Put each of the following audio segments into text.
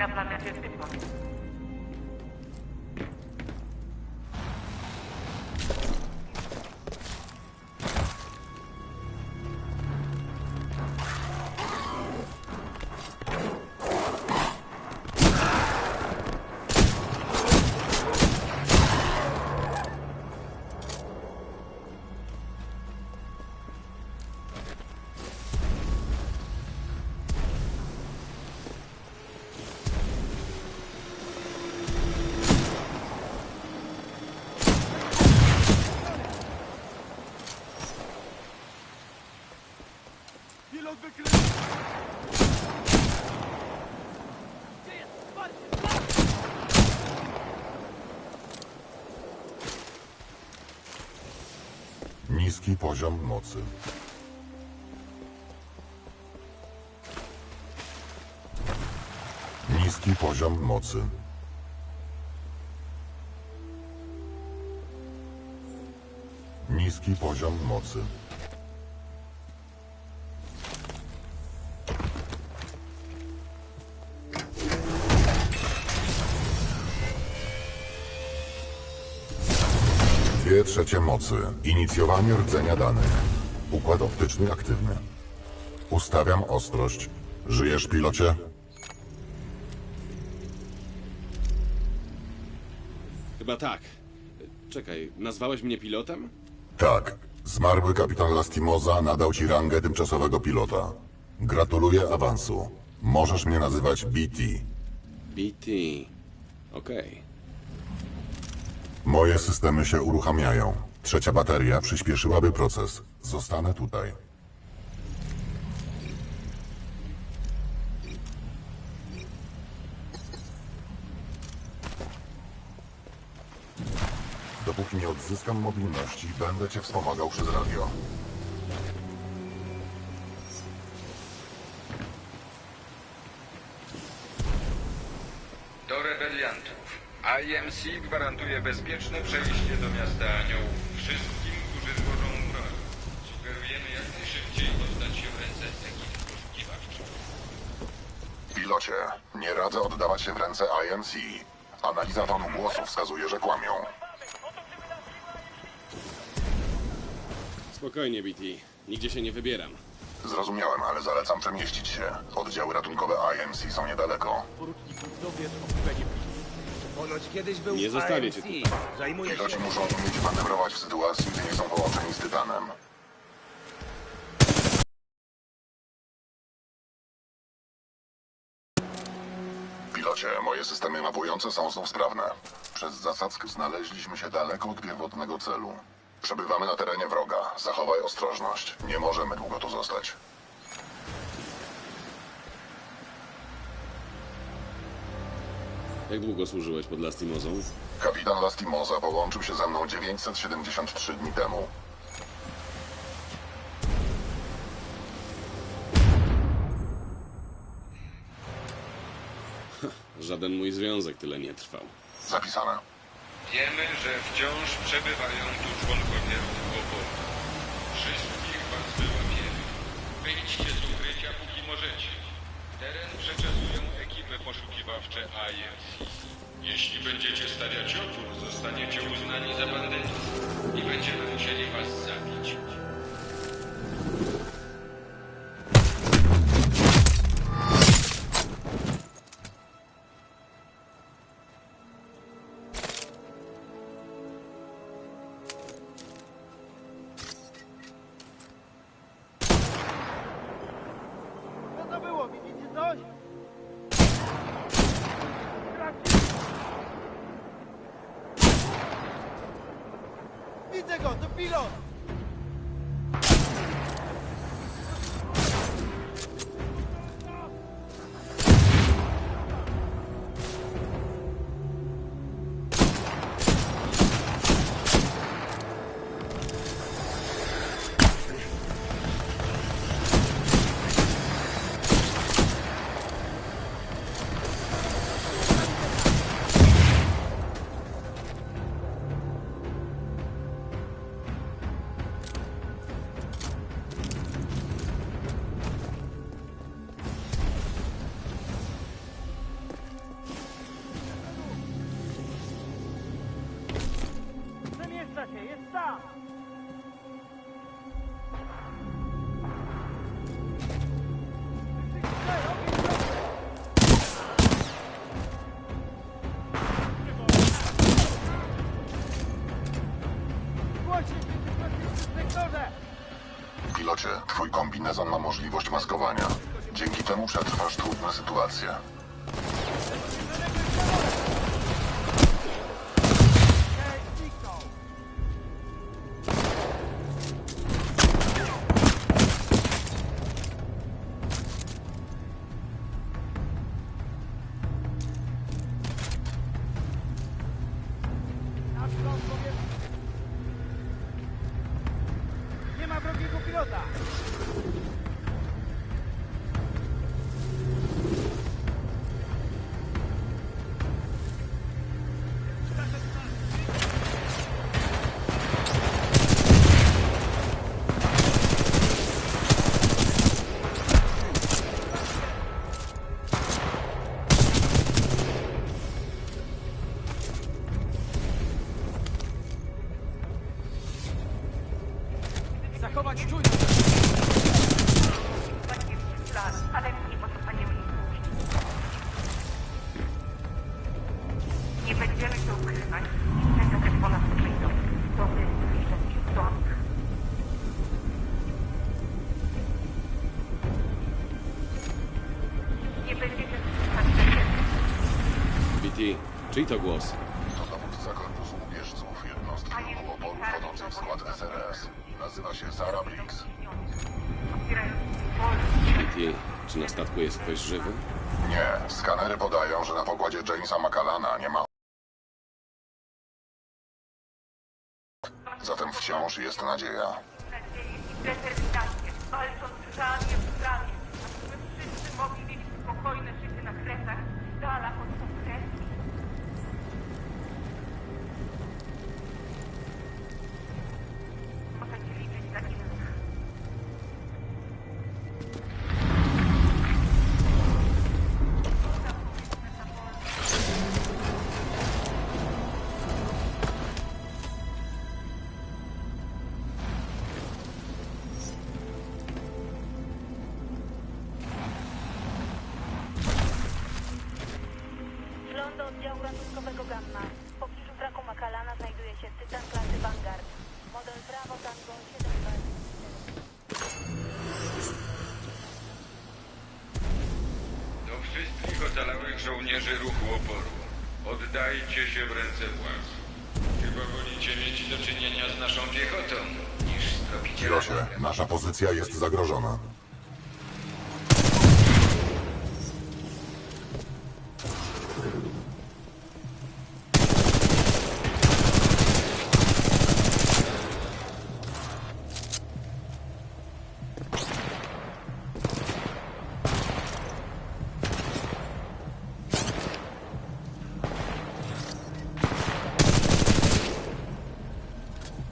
IMC na planecie Typon. Pilot wykryty! Niski poziom mocy. Niski poziom mocy. Niski poziom mocy. Dwie trzecie mocy. Inicjowanie rdzenia danych. Układ optyczny aktywny. Ustawiam ostrość. Żyjesz, pilocie? Chyba tak. Czekaj, nazwałeś mnie pilotem? Tak. Zmarły kapitan Lastimoza nadał ci rangę tymczasowego pilota. Gratuluję awansu. Możesz mnie nazywać BT. BT. Okej. Moje systemy się uruchamiają. Trzecia bateria przyspieszyłaby proces. Zostanę tutaj. Dopóki nie odzyskam mobilności, będę cię wspomagał przez radio. IMC gwarantuje bezpieczne przejście do miasta aniołów wszystkim, którzy złożą broń. Sugerujemy jak najszybciej oddać się w ręce ekip poszukiwawczych. Pilocie, nie radzę oddawać się w ręce IMC. Analiza tonu głosu wskazuje, że kłamią. Spokojnie, BT. Nigdzie się nie wybieram. Zrozumiałem, ale zalecam przemieścić się. Oddziały ratunkowe IMC są niedaleko. Porucznik dowiedz o Benie Ponoć kiedyś był Nie zostawię cię tutaj. Zajmuje się... Piloci muszą umieć manewrować w sytuacji, gdy nie są połączeni z Tytanem. Pilocie, moje systemy mapujące są znów sprawne. Przez zasadzkę znaleźliśmy się daleko od pierwotnego celu. Przebywamy na terenie wroga. Zachowaj ostrożność. Nie możemy długo tu zostać. Jak długo służyłeś pod Lastimozą? Kapitan Lastimoza połączył się ze mną 973 dni temu. Żaden mój związek tyle nie trwał. Zapisane. Wiemy, że wciąż przebywają tu członkowie ruchu oporu. Wszystkich was wyłapiemy. Wyjdźcie z ukrycia, póki możecie. Teren przeczesują ekipy poszukiwawcze IMC. Jeśli będziecie stawiać opór, zostaniecie uznani za bandytów i będziemy musieli was zabić. Możliwość maskowania. Dzięki temu przetrwasz trudne sytuacje. Nasz. Ale nie pozostaniemy im dłużni. Nie będziemy się ukrywać. Tego też po nas przyjdą. To wy zniszczycie stąd. Nie będziecie słyszeć. BT, czyj to głos? To dowódca korpusu ubieżców jednostki ruchu oporu wchodzącej w skład SRS. Nazywa się Sarah Briggs. BT, czy na statku jest ktoś żywy? Nie, skanery podają, że na pokładzie Jamesa McCallana nie ma. Zatem wciąż jest nadzieja. Żołnierzy ruchu oporu. Oddajcie się w ręce władz. Chyba wolicie mieć do czynienia z naszą piechotą, niż z tropicielami. Pilocie, nasza pozycja jest zagrożona.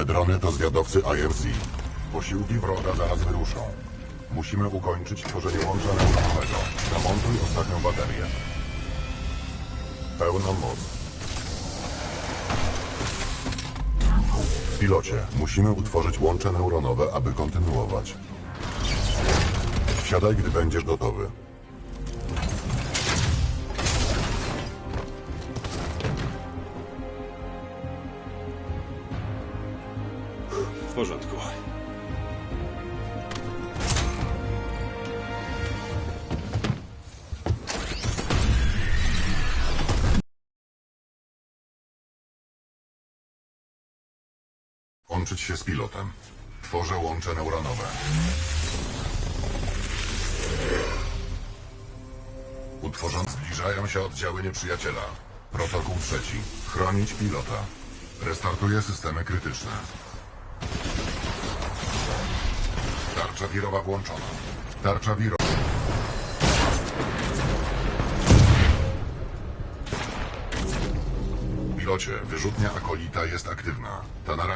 Te drony to zwiadowcy IMC. Posiłki wroga zaraz wyruszą. Musimy ukończyć tworzenie łącza neuronowego. Zamontuj ostatnią baterię. Pełna moc. Pilocie, musimy utworzyć łącze neuronowe, aby kontynuować. Wsiadaj, gdy będziesz gotowy. Porządku. Łączyć się z pilotem. Tworzę łącze neuronowe. Utworząc zbliżają się oddziały nieprzyjaciela. Protokół trzeci. Chronić pilota. Restartuję systemy krytyczne. Tarcza wirowa włączona. Tarcza wirowa. Pilocie, wyrzutnia akolita jest aktywna. Ta na ramię